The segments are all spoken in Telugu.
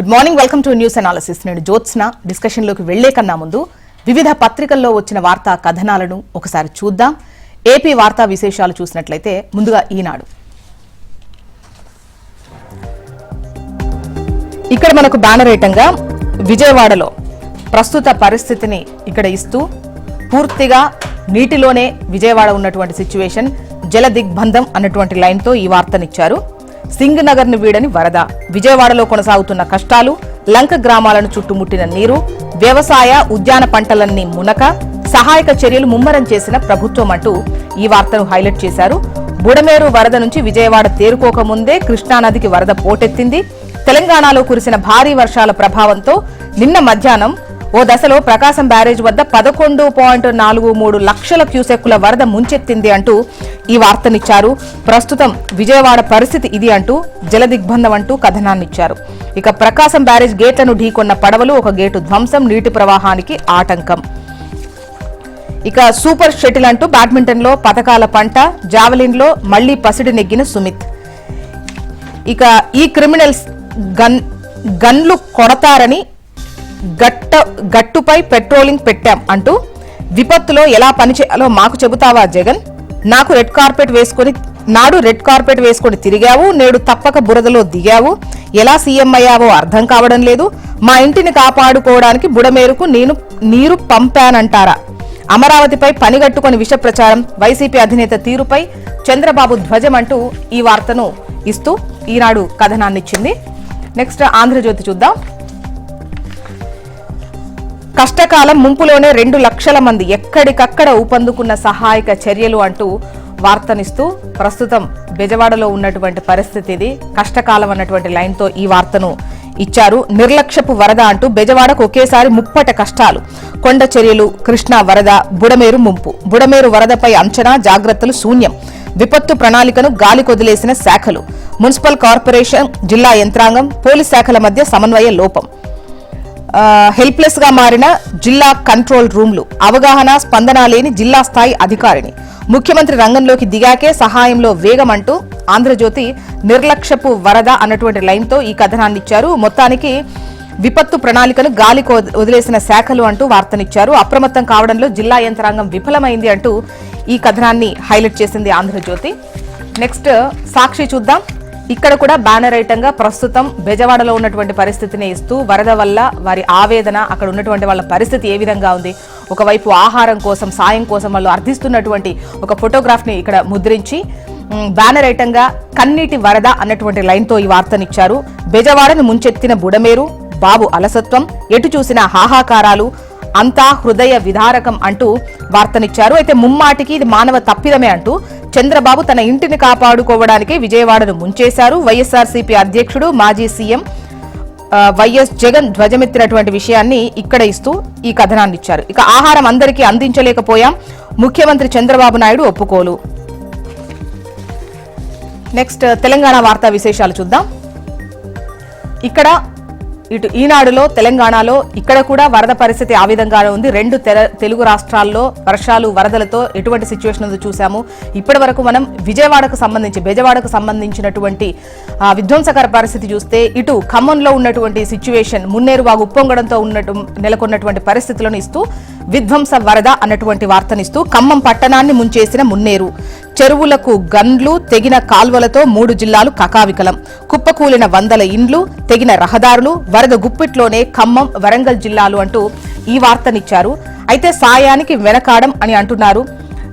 Good morning welcome to news analysis నేను జ్యోత్స్న. డిస్కషన్లోకి వెళ్ళే కన్నా ముందు వివిధ పత్రికల్లో వచ్చిన వార్తా కథనాలను ఒకసారి చూద్దాం. ఏపీ వార్తా విశేషాలు చూసినట్లయితే ముందుగా ఈనాడు. ఇక్కడ మనకు బ్యానర్ ఐటంగా విజయవాడలో ప్రస్తుత పరిస్థితిని ఇక్కడ ఇస్తూ పూర్తిగా నీటిలోనే విజయవాడ ఉన్నటువంటి సిచ్యువేషన్ జల దిగ్బంధం అన్నటువంటి లైన్తో ఈ వార్తనిచ్చారు. సింగ్ నగర్ను వీడని వరద. విజయవాడలో కొనసాగుతున్న కష్టాలు లంక గ్రామాలను చుట్టుముట్టిన నీరు వ్యవసాయ ఉద్యాన పంటలన్నీ మునక సహాయక చర్యలు ముమ్మరం చేసిన ప్రభుత్వం అంటూ ఈ వార్తను హైలైట్ చేశారు. బుడమేరు వరద నుంచి విజయవాడ తేరుకోకముందే కృష్ణానదికి వరద పోటెత్తింది. తెలంగాణలో కురిసిన భారీ వర్షాల ప్రభావంతో నిన్న మధ్యాహ్నం ఓ దశలో ప్రకాశం బ్యారేజ్ వద్ద పదకొండు పాయింట్ నాలుగు మూడు లక్షల క్యూసెక్కుల వరద ముంచెత్తింది అంటూ ఈ వార్తనిచ్చారు. ప్రస్తుతం విజయవాడ పరిస్థితి ఇది అంటూ జల దిగ్బంధం అంటూ కథనాన్నిచ్చారు. ఇక ప్రకాశం బ్యారేజ్ గేట్లను ఢీకొన్న పడవలు ఒక గేటు ధ్వంసం నీటి ప్రవాహానికి ఆటంకం. ఇక సూపర్ షటిల్ అంటూ బ్యాడ్మింటన్లో పథకాల పంట జావెలిన్లో మళ్ళీ పసిడి నెగ్గిన సుమిత్. ఇక ఈ క్రిమినల్స్ గన్ గన్లు కొడతారని గట్ట గట్టుపై పెట్రోలింగ్ పెట్టాం అంటూ విపత్తులో ఎలా పనిచేయాలో మాకు చెబుతావా జగన్? నాకు రెడ్ కార్పెట్ వేసుకొని నాడు రెడ్ కార్పెట్ వేసుకొని తిరిగావు నేడు తప్పక బురదలో దిగావు. ఎలా సీఎం అయ్యావో అర్థం కావడం లేదు. మా ఇంటిని కాపాడుకోవడానికి బుడమేరుకు నేను నీరు పంపానంటారా? అమరావతిపై పనిగట్టుకొని విష ప్రచారం వైసీపీ అధినేత తీరుపై చంద్రబాబు ధ్వజం అంటూ ఈ వార్తను ఇస్తూ ఈనాడు కథనాన్నిచ్చింది. నెక్స్ట్ ఆంధ్రజ్యోతి చూద్దాం. కష్టకాలం ముంపులోనే రెండు లక్షల మంది ఎక్కడికక్కడ ఊపందుకున్న సహాయక చర్యలు అంటూ వార్తనిస్తూ ప్రస్తుతం బెజవాడలో ఉన్నటువంటి పరిస్థితి ఇది. కష్టకాలం అన్నటువంటి లైన్తో ఈ వార్తను ఇచ్చారు. నిర్లక్ష్యపు వరద అంటూ బెజవాడకు ఒకేసారి ముప్పట కష్టాలు. కొండ చర్యలు కృష్ణా వరద బుడమేరు ముంపు. బుడమేరు వరదపై అంచనా జాగ్రత్తలు శూన్యం. విపత్తు ప్రణాళికను గాలి కొదిలేసిన శాఖలు. మున్సిపల్ కార్పొరేషన్ జిల్లా యంత్రాంగం పోలీస్ శాఖల మధ్య సమన్వయ లోపం. హెల్ప్లెస్గా మారిన జిల్లా కంట్రోల్ రూమ్లు అవగాహన స్పందన లేని జిల్లా స్థాయి అధికారిని. ముఖ్యమంత్రి రంగంలోకి దిగాకే సహాయంలో వేగం అంటూ ఆంధ్రజ్యోతి నిర్లక్ష్యపు వరద అన్నటువంటి లైన్తో ఈ కథనాన్ని ఇచ్చారు. మొత్తానికి విపత్తు ప్రణాళికను గాలి వదిలేసిన శాఖలు అంటూ వార్తనిచ్చారు. అప్రమత్తం కావడంలో జిల్లా యంత్రాంగం విఫలమైంది అంటూ ఈ కథనాన్ని హైలైట్ చేసింది ఆంధ్రజ్యోతి. నెక్స్ట్ సాక్షి చూద్దాం. ఇక్కడ కూడా బ్యానర్ ఐటంగా ప్రస్తుతం బెజవాడలో ఉన్నటువంటి పరిస్థితిని ఇస్తూ వరద వల్ల వారి ఆవేదన అక్కడ ఉన్నటువంటి వాళ్ళ పరిస్థితి ఏ విధంగా ఉంది? ఒకవైపు ఆహారం కోసం సాయం కోసం వాళ్ళు అర్థిస్తున్నటువంటి ఒక ఫోటోగ్రాఫ్ని ఇక్కడ ముద్రించి బ్యానర్ ఐటంగా కన్నీటి వరద అన్నటువంటి లైన్తో ఈ వార్తనిచ్చారు. బెజవాడను ముంచెత్తిన బుడమేరు బాబు అలసత్వం ఎటు చూసిన హాహాకారాలు అంతా హృదయ విదారకం అంటూ వార్తనిచ్చారు. అయితే ముమ్మాటికి ఇది మానవ తప్పిదమే అంటూ చంద్రబాబు తన ఇంటిని కాపాడుకోవడానికే విజయవాడను ముంచేశారు. వైఎస్ఆర్సీపీ అధ్యక్షుడు మాజీ సీఎం వైఎస్ జగన్ ధ్వజమెత్తినటువంటి విషయాన్ని ఇక్కడ ఇస్తూ ఈ కథనాన్ని ఇచ్చారు ఇక ఆహారం అందరికీ అందించలేకపోయాం. ముఖ్యమంత్రి చంద్రబాబు నాయుడు ఒప్పుకోలు. నెక్స్ట్ తెలంగాణ వార్తా విశేషాలు చూద్దాం. ఇక్కడ ఇటు ఈనాడులో తెలంగాణలో ఇక్కడ కూడా వరద పరిస్థితి ఆ విధంగానే ఉంది. రెండు తెలుగు రాష్ట్రాల్లో వర్షాలు వరదలతో ఎటువంటి సిచ్యువేషన్ ఉందో చూసాము ఇప్పటి వరకు మనం విజయవాడకు సంబంధించి బెజవాడకు సంబంధించినటువంటి విధ్వంసకర పరిస్థితి చూస్తే ఇటు ఖమ్మంలో ఉన్నటువంటి సిచ్యువేషన్ మున్నేరువాగు ఉప్పొంగడంతో ఉన్నట్టు నెలకొన్నటువంటి పరిస్థితులను ఇస్తూ విధ్వంస వరద అన్నటువంటి వార్తనిస్తూ ఖమ్మం పట్టణాన్ని ముంచేసిన మున్నేరు. చెరువులకు గన్లు తెగిన కాల్వలతో మూడు జిల్లాలు కకావికలం. కుప్పకూలిన వందల ఇండ్లు తెగిన రహదారులు వరద గుప్పిట్లోనే ఖమ్మం వరంగల్ జిల్లాలు అంటూ ఈ వార్తనిచ్చారు. అయితే సాయానికి వెనకాడం అని అంటున్నారు.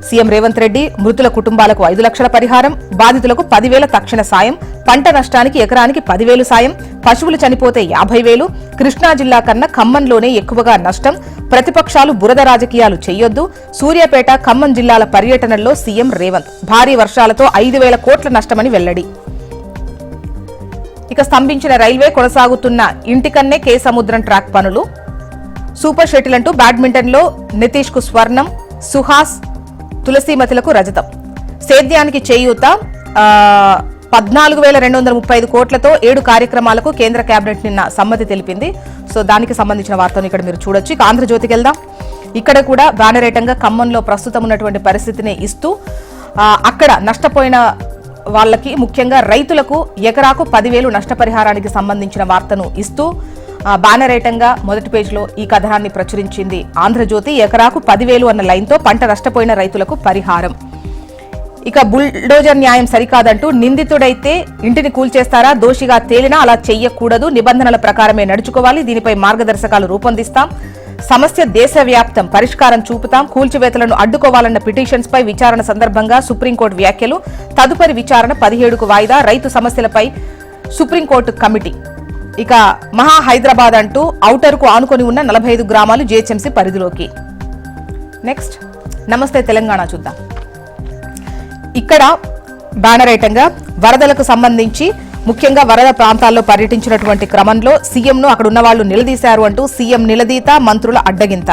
సీఎం రేవంత్ రెడ్డి మృతుల కుటుంబాలకు ఐదు లక్షల పరిహారం బాధితులకు పదివేల తక్షణ సాయం పంట నష్టానికి ఎకరానికి పదివేలు సాయం పశువులు చనిపోతే యాభై వేలు కృష్ణా జిల్లా కన్నా ఖమ్మంలోనే ఎక్కువగా నష్టం ప్రతిపక్షాలు బురద రాజకీయాలు చేయొద్దు సూర్యాపేట ఖమ్మం జిల్లాల పర్యటనల్లో సీఎం రేవంత్. భారీ వర్షాలతో ఐదు వేల కోట్ల నష్టమని వెల్లడి. ఇక స్తంభించిన రైల్వే కొనసాగుతున్న ఇంటికన్నే కే సముద్రం ట్రాక్ పనులు. సూపర్ షటిల్ అంటూ బ్యాడ్మింటన్లో నితీష్కు స్వర్ణం సుహాస్ తులసీమతులకు రజతం. సేద్యానికి చేయూత పద్నాలుగు వేల రెండు వందల ముప్పై ఐదు కోట్లతో ఏడు కార్యక్రమాలకు కేంద్ర కేబినెట్ నిన్న సమ్మతి తెలిపింది. సో దానికి సంబంధించిన వార్తను ఇక్కడ మీరు చూడొచ్చు. ఇక ఆంధ్రజ్యోతికి వెళ్దాం. ఇక్కడ కూడా బ్యానరేటంగా ఖమ్మంలో ప్రస్తుతం ఉన్నటువంటి పరిస్థితిని ఇస్తూ అక్కడ నష్టపోయిన వాళ్ళకి ముఖ్యంగా రైతులకు ఎకరాకు పదివేలు నష్టపరిహారానికి సంబంధించిన వార్తను ఇస్తూ బ్యానరేటంగా మొదటి పేజీలో ఈ కథనాన్ని ప్రచురించింది ఆంధ్రజ్యోతి. ఎకరాకు పదివేలు అన్న లైన్తో పంట నష్టపోయిన రైతులకు పరిహారం. ఇక బుల్డోజర్ న్యాయం సరికాదంటూ నిందితుడైతే ఇంటిని కూల్చేస్తారా? దోషిగా తేలినా అలా చెయ్యకూడదు. నిబంధనల ప్రకారమే నడుచుకోవాలి. దీనిపై మార్గదర్శకాలు రూపొందిస్తాం. సమస్య దేశవ్యాప్తం. పరిష్కారం చూపుతాం. కూల్చివేతలను అడ్డుకోవాలన్న పిటిషన్స్ పై విచారణ సందర్భంగా సుప్రీంకోర్టు వ్యాఖ్యలు. తదుపరి విచారణ పదిహేడుకు వాయిదా. రైతు సమస్యలపై సుప్రీంకోర్టు కమిటీ. ఇక మహా హైదరాబాద్ అంటూ ఔటర్కు ఆనుకొని ఉన్న నలభై ఐదు గ్రామాలు జీహెచ్ఎంసీ పరిధిలోకి. నెక్స్ట్. నమస్తే తెలంగాణ చూద్దాం. ఇక్కడ బ్యానర్ ఐటంగా వరదలకు సంబంధించి ముఖ్యంగా వరద ప్రాంతాల్లో పర్యటించినటువంటి క్రమంలో సీఎంను అక్కడ ఉన్న వాళ్ళు నిలదీశారు అంటూ సీఎం నిలదీత మంత్రుల అడ్డగింత.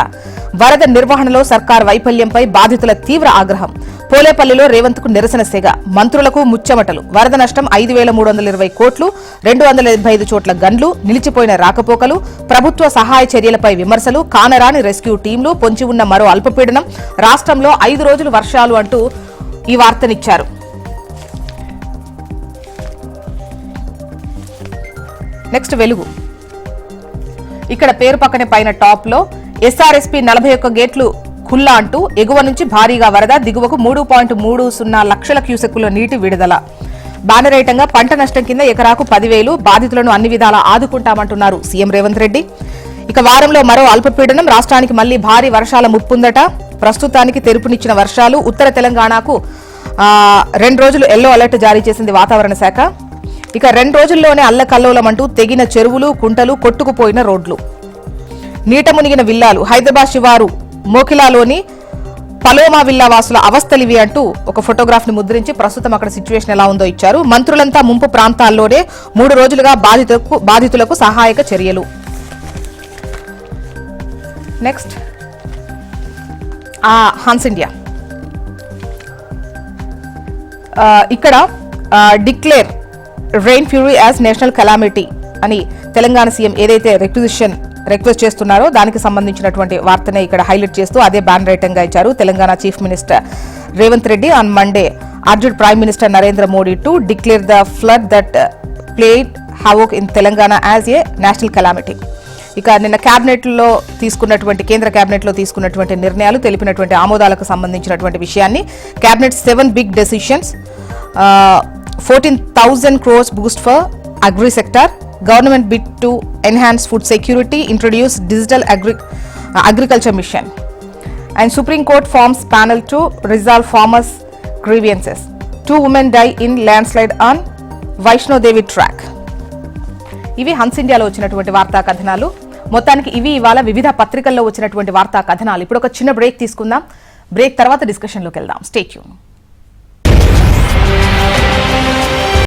వరద నిర్వహణలో సర్కార్ వైఫల్యంపై బాధితుల తీవ్ర ఆగ్రహం. పోలేపల్లిలో రేవంత్కు నిరసన సేగ. మంత్రులకు ముచ్చమటలు. వరద నష్టం ఐదు వేల మూడు వందల ఇరవై కోట్లు రెండు వందల డెబ్బై ఐదు చోట్ల గన్లు నిలిచిపోయిన రాకపోకలు ప్రభుత్వ సహాయ చర్యలపై విమర్శలు కానరాని రెస్క్యూ టీంలు పొంచి ఉన్న మరో అల్పపీడనం రాష్ట్రంలో ఐదు రోజులు వర్షాలు అంటూ ఈ వార్తనిచ్చారు. నెక్స్ట్ వెలుగు. ఇక్కడ పేరు పక్కనే పైన టాప్లో ఎస్ఆర్ఎస్పీ నలభై ఒక్క గేట్లు ఖుల్లా అంటూ ఎగువ నుంచి భారీగా వరద దిగువకు మూడు పాయింట్ మూడు సున్నా లక్షల క్యూసెక్కుల నీటి విడుదల. బానరేటంగా పంట నష్టం కింద ఎకరాకు పదివేలు బాధితులను అన్ని విధాలా ఆదుకుంటామంటున్నారు సీఎం రేవంత్ రెడ్డి. ఇక వారంలో మరో అల్పపీడనం రాష్ట్రానికి మళ్ళీ భారీ వర్షాల ముప్పుందట. ప్రస్తుతానికి తెరుపునిచ్చిన వర్షాలు ఉత్తర తెలంగాణకు రెండు రోజులు ఎల్లో అలర్ట్ జారీ చేసింది వాతావరణ శాఖ. ఇక రెండు రోజుల్లోనే అల్లకల్లోలమంటూ తెగిన చెరువులు కుంటలు కొట్టుకుపోయిన రోడ్లు. నీట మునిగిన విల్లాలు హైదరాబాద్ శివారు మోకిలాలోని పలోమా విల్లా వాసుల అవస్థలివి అంటూ ఒక ఫోటోగ్రాఫ్ని ముద్రించి ప్రస్తుతం అక్కడ సిచ్యువేషన్ ఎలా ఉందో ఇచ్చారు. మంత్రులంతా ముంపు ప్రాంతాల్లోనే మూడు రోజులుగా బాధితులకు బాధితులకు సహాయక చర్యలు. నెక్స్ట్. హన్స్ ఇండియా ఇక్కడ declare rain fury as national calamity అని తెలంగాణ సీఎం ఏదైతే రిక్విజిషన్ రిక్వెస్ట్ చేస్తున్నారో దానికి సంబంధించినటువంటి వార్తనే ఇక్కడ హైలైట్ చేస్తూ అదే బ్యాన్ రైటంగా ఇచ్చారు Telangana chief minister Revanth Reddy. On Monday urged prime minister Narendra Modi to declare the flood that played havoc in Telangana as a national calamity ఇక నిన్న క్యాబినెట్లో తీసుకున్నటువంటి కేంద్ర క్యాబినెట్లో తీసుకున్నటువంటి నిర్ణయాలు తెలిపినటువంటి ఆమోదాలకు సంబంధించినటువంటి విషయాన్ని cabinet seven big decisions fourteen thousand crores boost for agri sector government bid to enhance food security introduce digital agri agriculture mission. And supreme court forms panel to resolve farmers grievances. Two women die in landslide on Vaishno Devi track ఇవి హన్స్ ఇండియాలో వచ్చినటువంటి వార్తా కథనాలు. మొత్తానికి ఇవి ఇవాళ వివిధ పత్రికల్లో వచ్చినటువంటి వార్తా కథనాలు. ఇప్పుడు ఒక చిన్న బ్రేక్ తీసుకుందాం. బ్రేక్ తర్వాత డిస్కషన్లోకి వెళ్దాం. స్టేట్యూన్